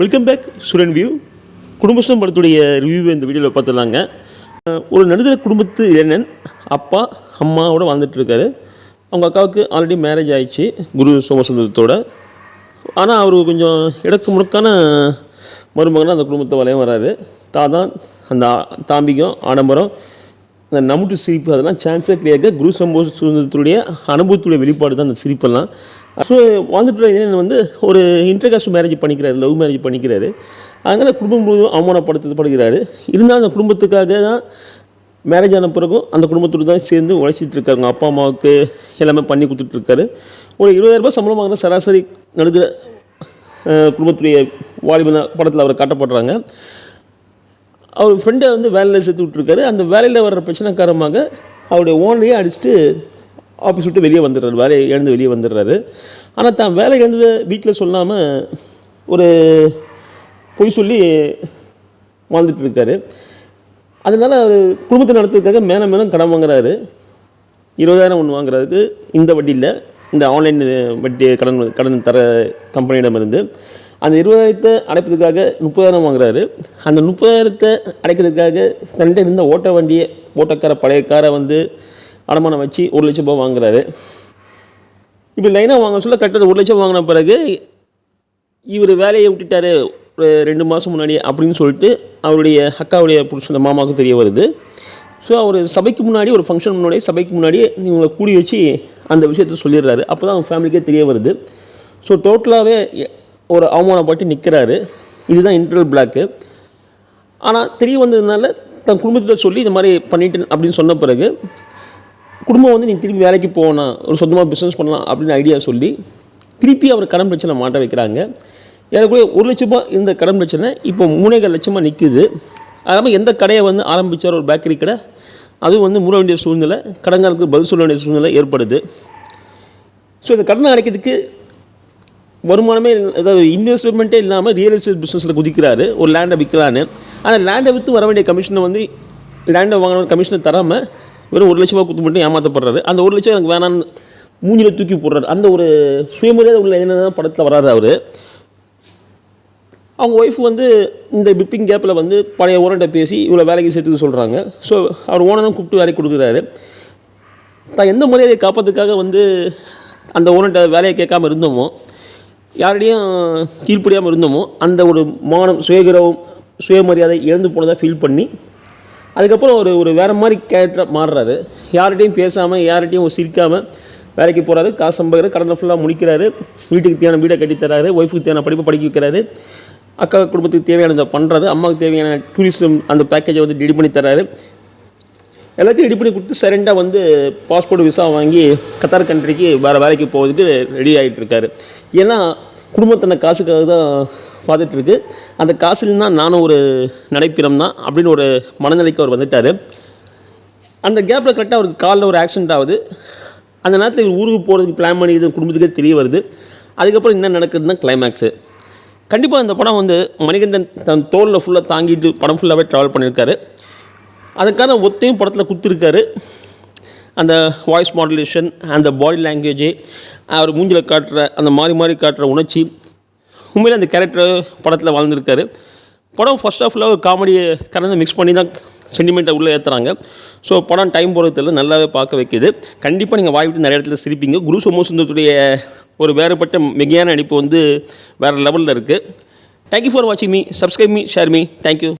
Welcome back Suran view Kudumbasthan படத்துடைய review இந்த வீடியோவில் பார்த்துலாங்க ஒரு நடுத்தர குடும்பத்து இளைஞன் அப்பா அம்மாவோட வாழ்ந்துட்டுருக்காரு அவங்க அக்காவுக்கு ஆல்ரெடி மேரேஜ் ஆயிடுச்சு குரு சோமசுந்தரத்தோட. ஆனால் அவர் கொஞ்சம் இடக்கு முடக்கான மருமகனாக அந்த குடும்பத்தை வளையம் வராது தாதான் அந்த தாம்பிகம் ஆடம்பரம் அந்த நமுட்டு சிரிப்பு அதெல்லாம் சான்ஸே கிடையாது குரு சம்போ சுதந்திரத்துடைய அனுபவத்துடைய வெளிப்பாடு தான் அந்த சிரிப்பெல்லாம். ஸோ வாழ்ந்துட்டு இளைஞன் வந்து ஒரு இன்டர்காஸ்ட் மேரேஜ் பண்ணிக்கிறாரு லவ் மேரேஜ் பண்ணிக்கிறாரு. அதனால் குடும்பம் முழுவதும் அவமானப்படுத்தப்படுகிறாரு. இருந்தாலும் அந்த குடும்பத்துக்காக தான் மேரேஜ் ஆன பிறகும் அந்த குடும்பத்தோடு தான் சேர்ந்து உழைச்சிட்டு இருக்காருங்க அப்பா அம்மாவுக்கு எல்லாமே பண்ணி கொடுத்துட்ருக்காரு ஒரு இருபதாயிரம் ரூபாய் சம்பளம் வாங்குற சராசரி நடுத்தர குடும்பத்துடைய வாலிபன் படத்தில் அவர் காட்டப்படுறாங்க. அவர் ஃப்ரெண்டை வந்து வேலையில் சேர்த்து விட்ருக்காரு அந்த வேலையில் வர்ற பிரச்சனை காரணமாக அவருடைய ஓனரையே அடிச்சுட்டு ஆஃபீஸ் விட்டு வெளியே வந்துடுறாரு வேலையை எழுந்து வெளியே வந்துடுறாரு. ஆனால் தான் வேலை எழுந்ததை வீட்டில் சொல்லாமல் ஒரு பொய் சொல்லி வாழ்ந்துட்டு இருக்காரு. அதனால் அவர் குடும்பத்தை நடத்துறதுக்காக மேலே மேலும் கடன் வாங்குறாரு. இருபதாயிரம் ஒன்று வாங்குறதுக்கு இந்த வட்டியில் இந்த ஆன்லைன் வட்டி கடன் கடன் தர கம்பெனியிடமிருந்து அந்த இருபதாயிரத்தை அடைப்பதற்காக முப்பதாயிரம் வாங்குறாரு. அந்த முப்பதாயிரத்தை அடைக்கிறதுக்காக தன்னிட்ட இருந்த ஓட்ட வண்டியை ஓட்டக்கார பழைய காரை வந்து அடமானம் வச்சு ஒரு லட்சம் ரூபாய் வாங்குறாரு. இப்போ லைனாக வாங்க சொல்ல கட்டது ஒரு லட்சம் வாங்கின பிறகு இவர் வேலையை விட்டுட்டாரு ஒரு ரெண்டு மாதம் முன்னாடி அப்படின்னு சொல்லிட்டு அவருடைய அக்காவுடைய புருஷன் மாமாவுக்கு தெரிய வருது. ஸோ அவர் சபைக்கு முன்னாடி ஒரு ஃபங்க்ஷன் முன்னாடி சபைக்கு முன்னாடி இவங்களை கூடி வச்சு அந்த விஷயத்த சொல்லிடுறாரு. அப்போ தான் அவங்க ஃபேமிலிக்கே தெரிய வருது. ஸோ டோட்டலாகவே ஒரு அவமானப்பட்டு நிற்கிறாரு இதுதான் இன்டர்வல் பிளாக்கு ஆனால் தெரிய வந்ததுனால தன் குடும்பத்தில் சொல்லி இந்த மாதிரி பண்ணிட்டேன் அப்படின்னு சொன்ன பிறகு குடும்பம் வந்து நீங்கள் திருப்பி வேலைக்கு போகணும் ஒரு சொந்தமாக பிஸ்னஸ் பண்ணலாம் அப்படின்னு ஐடியா சொல்லி திருப்பி அவர் கடன் பிரச்சனை மாட்ட வைக்கிறாங்க. ஏறக்குறைய ஒரு லட்ச ரூபாய் இருந்த கடன் பிரச்சனை இப்போ மூணேகால் லட்சமாக நிற்குது அதாமல் எந்த கடையை வந்து ஆரம்பித்தார் ஒரு பேக்கரி கடை அதுவும் வந்து மூட வேண்டிய சூழ்நிலை கடன்காரருக்கு பதில் சொல்ல வேண்டிய சூழ்நிலை ஏற்படுது. ஸோ இந்த கடனை அடைக்கிறதுக்கு வருமானமே அதாவது இன்வெஸ்ட்மெண்ட்டே இல்லாமல் ரியல் எஸ்டேட் பிஸ்னஸில் குதிக்கிறாரு. ஒரு லேண்டை விற்கலான்னு அந்த லேண்டை விற்று வர வேண்டிய கமிஷனை வந்து லேண்டை வாங்கின கமிஷனை தராமல் வெறும் ஒரு லட்ச ரூபா கொடுத்து மட்டும் ஏமாற்றப்படுறாரு அந்த ஒரு லட்சம் எனக்கு வேணான்னு மூஞ்சில் தூக்கி போடுறாரு. அந்த ஒரு சுயமரியாதை உள்ள என்ன படத்தில் வராரு அவர். அவங்க ஒய்ஃப் வந்து இந்த பிப்பிங் கேப்பில் வந்து பழைய ஓனர்கிட்ட பேசி இவ்வளோ வேலைக்கு சேர்த்துக்க சொல்கிறாங்க ஸோ அவர் ஓனரும் கூப்பிட்டு வேலைக்கு கொடுக்குறாரு. தான் எந்த மரியாதையை காப்பதுக்காக வந்து அந்த ஓனர்கிட்ட வேலையை கேட்காம இருந்தோமோ யாருடையும் கீழ்ப்படியாமல் இருந்தோமோ அந்த ஒரு மானம் சுயகிரவம் சுயமரியாதை இழந்து போனதாக ஃபீல் பண்ணி அதுக்கப்புறம் ஒரு ஒரு வேறு மாதிரி கேரக்டராக மாறுறாரு. யார்கிட்டையும் பேசாமல் யார்கிட்டையும் சிரிக்காமல் வேலைக்கு போகிறாரு காசு சம்பாதிக்கிறாரு கடனை ஃபுல்லாக முடிக்கிறாரு. வீட்டுக்கு தேவையான வீடை கட்டித்தராரு. ஒய்ஃபுக்கு தேவையான படிப்பை படிக்க வைக்கிறாரு. அக்கா குடும்பத்துக்கு தேவையானதை பண்ணுறாரு அம்மாவுக்கு தேவையான டூரிசம் அந்த பேக்கேஜை வந்து ரெடி பண்ணி தராரு. எல்லாத்தையும் ரெடி பண்ணி கொடுத்து சரண்டாக வந்து பாஸ்போர்ட் விசா வாங்கி கத்தார் கண்ட்ரிக்கு வேறு வேலைக்கு போகிறதுக்கு ரெடி ஆகிட்டு இருக்காரு ஏன்னா குடும்பத்தின காசுக்காக தான் பார்த்துட்ருக்கு. அந்த அந்த காசுலனா நானும் ஒரு நடைப்பிறம் தான் அப்படின்னு ஒரு மனநிலைக்கு அவர் வந்துட்டார். அந்த கேப்பில் கரெக்டாக அவருக்கு காலில் ஒரு ஆக்சிடென்ட் ஆகுது. அந்த நேரத்தில் இவர் ஊருக்கு போகிறதுக்கு பிளான் பண்ணி இது குடும்பத்துக்கே தெரிய வருது. அதுக்கப்புறம் என்ன நடக்குதுன்னு தான் கிளைமேக்ஸு கண்டிப்பாக அந்த படம் வந்து மணிகண்டன் தன் தோலில் ஃபுல்லாக தாங்கிட்டு படம் ஃபுல்லாகவே ட்ராவல் பண்ணியிருக்காரு அதுக்கான ஒத்தையும் படத்தில் கொடுத்துருக்காரு. அந்த வாய்ஸ் மாடுலேஷன் அந்த பாடி லாங்குவேஜ் அவர் மூஞ்சில் காட்டுற அந்த மாறி மாறி காட்டுற உணர்ச்சி உண்மையில் அந்த கேரக்டர் படத்தில் வாழ்ந்துருக்காரு. படம் ஃபர்ஸ்ட் ஆஃப் ஒரு காமெடியை கலந்து மிக்ஸ் பண்ணி தான் சென்டிமெண்ட்டை உள்ளே ஏற்றுறாங்க ஸோ படம் டைம் போகிறதுல நல்லாவே பார்க்க வைக்கிது. கண்டிப்பாக நீங்கள் வாய் விட்டு நிறைய இடத்துல சிரிப்பீங்க. குரு சோமசுந்தரத்துடைய ஒரு வேறுபட்ட மிகையான நடிப்பு வந்து வேறு லெவலில் இருக்குது தேங்க்யூ ஃபார் வாட்சிங் me subscribe me share me thank you